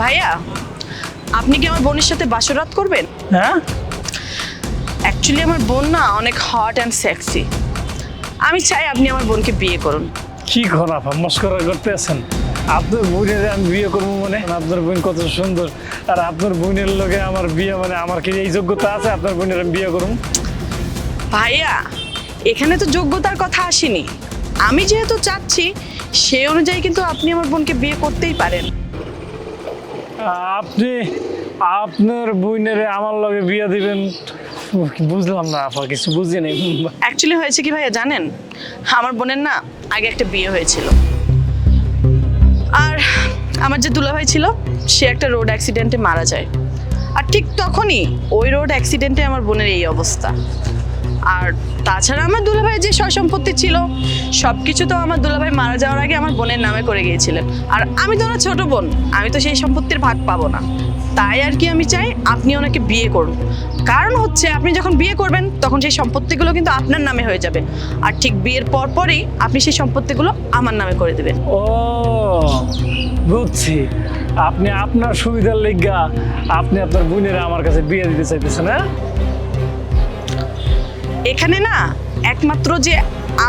ভাইয়া আপনি কি আমার বোনের সাথে বাসরাত করবেন? হ্যাঁ? অ্যাকচুয়ালি আমার বোন না অনেক হট অ্যান্ড সেক্সি আমি চাই আপনি আমার বোনকে বিয়ে করুন। কি খারাপ মস্করা করতে আছেন? আপনার বোনের আমি বিয়ে করব মানে? আপনার বোন কত সুন্দর। আর আপনার বোনের লোকে আমার বিয়ে মানে আমার কি এই যোগ্যতা আছে? আপনার বোনের আমি বিয়ে করুন ভাইয়া এখানে তো যোগ্যতার কথা আসেনি। আমি যেহেতু চাচ্ছি সেই অনুযায়ী কিন্তু আপনি আমার বোনকে বিয়ে করতেই পারেন। আপনি আপনার বোনের আমার লগে বিয়ে দিবেন? বুঝলাম না আপা, কিছু বুঝি নেই। অ্যাকচুয়ালি হয়েছে কি ভাইয়া, জানেন? আমার বোনের না আগে একটা বিয়ে হয়েছিল। আর আমার যে দুলাভাই ছিল, সে একটা রোড অ্যাক্সিডেন্টে মারা যায়। আর ঠিক তখনই ওই রোড অ্যাক্সিডেন্টে আমার বোনের এই অবস্থা। আর তাছাড়া আমার দুলাভাই যে সয় সম্পত্তি ছিল সব কিছু তো আমার দুলাভাই মারা যাওয়ার আগে আমার বোনের নামে করে গিয়েছিলেন। আর আমি তো ওনার ছোট বোন, আমি তো সেই সম্পত্তির ভাগ পাবো না। তাই আর কি আমি চাই আপনি ওনাকে বিয়ে করুন। কারণ হচ্ছে আপনি যখন বিয়ে করবেন, তখন সেই সম্পত্তিগুলো কিন্তু আপনার নামে হয়ে যাবে। আর ঠিক বিয়ের পর পরই আপনি সেই সম্পত্তিগুলো আমার নামে করে দেবেন। ও, বুঝছি। আপনি আপনার সুবিধার লেগা আপনি আপনার বোনেরা আমার কাছে বিয়ে দিতে চাইতেছেন হ্যাঁ? এখানে না একমাত্র যে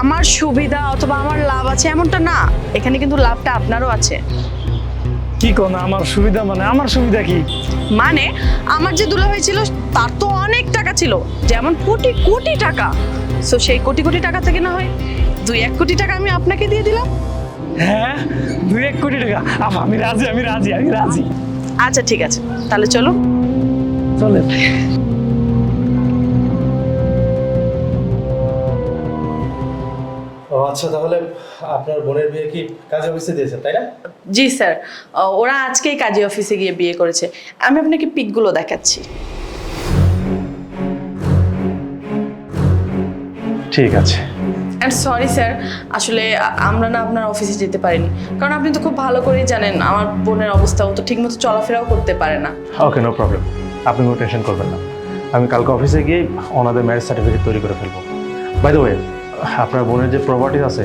আমার সুবিধা অথবা আমার লাভ আছে এমনটা না। এখানে কিন্তু লাভটা আপনারও আছে। কি কোন আমার সুবিধা মানে আমার সুবিধা কি? মানে আমার যে দুলাভাই ছিল তার তো অনেক টাকা ছিল যেমন কোটি কোটি টাকা। সো সেই কোটি কোটি টাকা থেকে না হয় দুই এক কোটি টাকা আমি আপনাকে দিয়ে দিলাম। হ্যাঁ দুই এক কোটি টাকা। আপা, আমি রাজি আমি রাজি আমি রাজি। আচ্ছা ঠিক আছে। তাহলে চলো। চলে আচ্ছা তাহলে আপনার বোনের বিয়ে কি কাজ অফিসে দিয়েছেন তাই না? জি স্যার। ওরা আজকেই কাজী অফিসে গিয়ে বিয়ে করেছে। আমি আপনাকে পিকগুলো দেখাচ্ছি। ঠিক আছে। অ্যান্ড সরি স্যার আসলে আমরা না আপনার অফিসে যেতে পারিনি। কারণ আপনি তো খুব ভালো করেই জানেন আমার বোনের অবস্থা ও তো ঠিকমতো চলাফেরাও করতে পারে না। ওকে নো প্রবলেম আপনি কোনো টেনশন করবেন না। আমি কালকে অফিসে গিয়ে ওনাদের ম্যারেজ সার্টিফিকেট তৈরি করে ফেলব। বাই দ্য ওয়ে আপনার বোনের যে প্রপার্টি আছে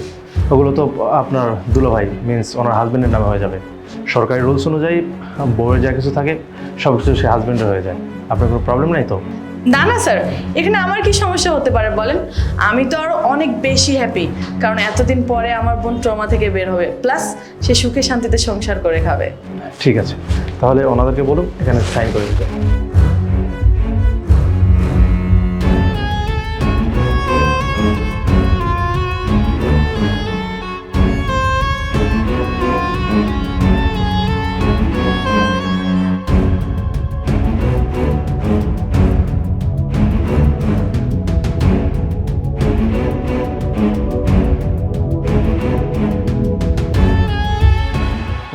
ওগুলো তো আপনার দুলোভাই মিন্স ওনার হাজবেন্ডের নামে হয়ে যাবে। সরকারি রুলস অনুযায়ী বউয়ের যা কিছু থাকে সব কিছু সে হাজব্যান্ডের হয়ে যায়। আপনার কোনো প্রবলেম নাই তো? না না স্যার এখানে আমার কি সমস্যা হতে পারে বলেন? আমি তো আরও অনেক বেশি হ্যাপি কারণ এতদিন পরে আমার বোন ট্রমা থেকে বের হবে প্লাস সে সুখে শান্তিতে সংসার করে খাবে। ঠিক আছে। তাহলে ওনাদেরকে বলুন এখানে সাইন করে দিতে।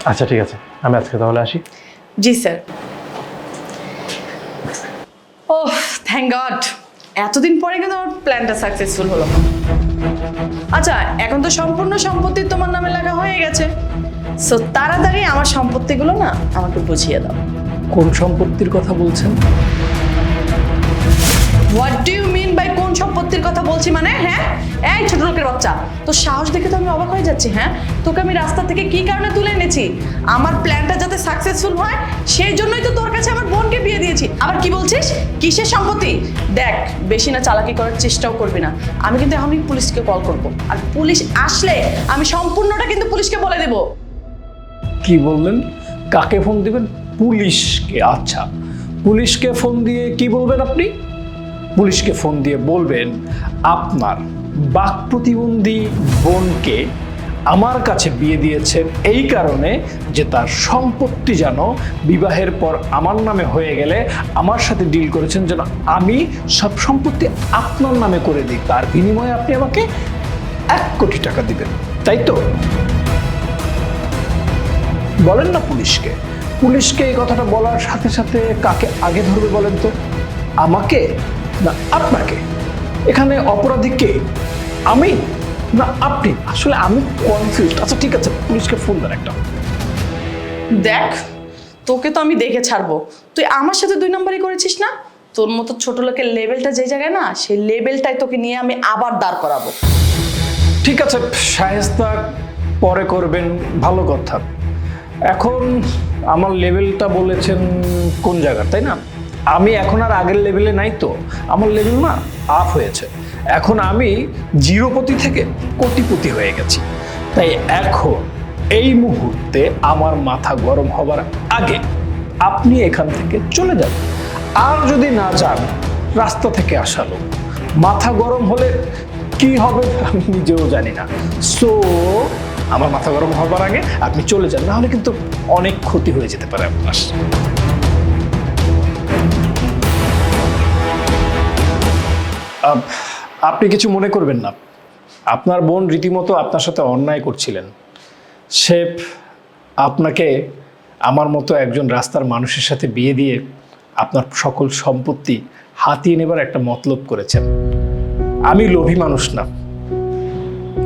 আচ্ছা ঠিক আছে। আমি আজকে তাহলে আসি। জি স্যার। ও থ্যাংক গড এতদিন পরে কিন্তু আমার প্ল্যানটা সাকসেসফুল হলো। আচ্ছা এখন তো সম্পূর্ণ সম্পত্তি তোমার নামে লেখা হয়ে গেছে। সো তাড়াতাড়ি আমার সম্পত্তিগুলো না আমাকে বুঝিয়ে দাও। কোন সম্পত্তির কথা বলছেন? হোয়াট ডু ইউ সম্পত্তির কথা বলছি মানে হ্যাঁ? এই ছোট লোকের বাচ্চা তো সাহস দেখে তো আমি অবাক হয়ে যাচ্ছি হ্যাঁ? তোকে আমি রাস্তা থেকে কি কারণে তুলে এনেছি? আমার প্ল্যানটা যাতে সাকসেসফুল হয়, সেই জন্যই তো তোর কাছে আমার বোনকে বিয়ে দিয়েছি। আবার কি বলছিস? কিসের সম্পত্তি? দেখ, বেশি না চালাকি করার চেষ্টাও করবি না। আমি কিন্তু এখনই পুলিশকে কল করব। আর পুলিশ আসলে আমি সম্পূর্ণটা কিন্তু পুলিশকে বলে দেবো। কি বললেন? কাকে ফোন দিবেন? পুলিশকে আচ্ছা। পুলিশকে ফোন দিয়ে কি বলবেন আপনি? পুলিশকে ফোন দিয়ে বলবেন, আপনার বাক প্রতিবন্ধী বোনকে আমার কাছে বিয়ে দিয়েছেন এই কারণে যে তার সম্পত্তি যেন বিবাহের পর আমার নামে হয়ে গেলে আমার সাথে ডিল করেছেন, যেন আমি সব সম্পত্তি আপনার নামে করে দিই। তার বিনিময়ে আপনি আমাকে এক কোটি টাকা দিবেন। তাই তো? বলেন না পুলিশকে। পুলিশকে এই কথাটা বলার সাথে সাথে কাকে আগে ধরবে বলেন তো? আমাকে? না আপনাকে। এখানে অপরাধী কে? আমি? না আপনি? আসলে আমি কনফিউজ আচ্ছা ঠিক আছে পুলিশকে ফোন দেন একটা। দেখ তোকে তো আমি দেখে ছাড়বো। তুই আমার সাথে দুই নম্বরই করেছিস না? তোর মতো ছোট লোকের লেভেলটা যে জায়গায় না সেই লেভেলটাই তোকে নিয়ে আমি আবার দাঁড় করাবো। ঠিক আছে সাহেস্তা পরে করবেন ভালো কথা। এখন আমার লেভেলটা বলেছেন কোন জায়গা তাই না? আমি এখন আর আগের লেভেলে নাই তো। আমার লেভেল না আপ হয়েছে। এখন আমি জিরোপতি থেকে কোটিপতি হয়ে গেছি। তাই এখন এই মুহূর্তে আমার মাথা গরম হবার আগে আপনি এখান থেকে চলে যান। আর যদি না যান, রাস্তা থেকে আসা লোক। মাথা গরম হলে কি হবে আমি নিজেও জানি না। সো আমার মাথা গরম হবার আগে আপনি চলে যান। নাহলে কিন্তু অনেক ক্ষতি হয়ে যেতে পারে আপনার। আপনি কিছু মনে করবেন না। আপনার বোন রীতিমতো আপনার সাথে অন্যায় করছিলেন। সে আপনাকে আমার মতো একজন রাস্তার মানুষের সাথে বিয়ে দিয়ে আপনার সকল সম্পত্তি হাতিয়ে নেবার একটা মতলব করেছেন। আমি লোভী মানুষ না।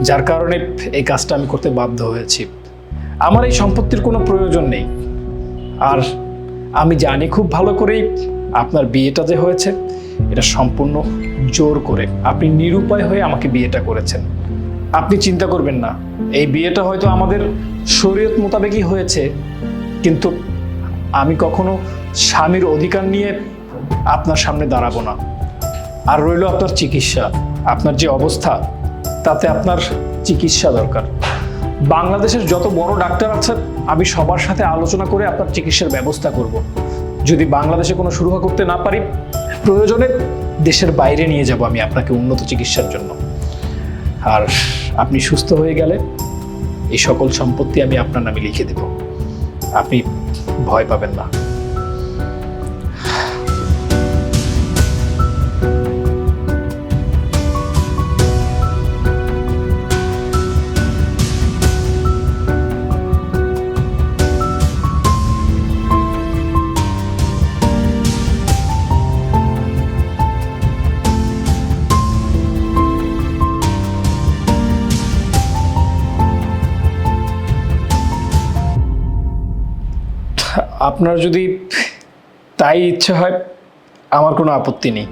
যার কারণে এই কাজটা আমি করতে বাধ্য হয়েছি। আমার এই সম্পত্তির কোনো প্রয়োজন নেই। আর আমি জানি খুব ভালো করেই আপনার বিয়েটা যে হয়েছে, এটা সম্পূর্ণ জোর করে আপনি নিরুপায় হয়ে আমাকে বিয়েটা করেছেন। আপনি চিন্তা করবেন না, এই বিয়েটা হয়তো আমাদের শরীয়ত মোতাবেকই হয়েছে, কিন্তু আমি কখনো স্বামীর অধিকার নিয়ে আপনার সামনে দাঁড়াবো না। আর রইল আপনার চিকিৎসা, আপনার যে অবস্থা, তাতে আপনার চিকিৎসা দরকার। বাংলাদেশের যত বড় ডাক্তার আছে, আমি সবার সাথে আলোচনা করে আপনার চিকিৎসার ব্যবস্থা করব। যদি বাংলাদেশে কোনো শুরু করতে না পারি, প্রয়োজনে দেশের বাইরে নিয়ে যাব আমি আপনাকে উন্নত চিকিৎসার জন্য। আর আপনি সুস্থ হয়ে গেলে এই সকল সম্পত্তি আমি আপনার নামে লিখে দেব। আপনি ভয় পাবেন না। আপনার যদি তাই ইচ্ছে হয় আমার কোনো আপত্তি নেই।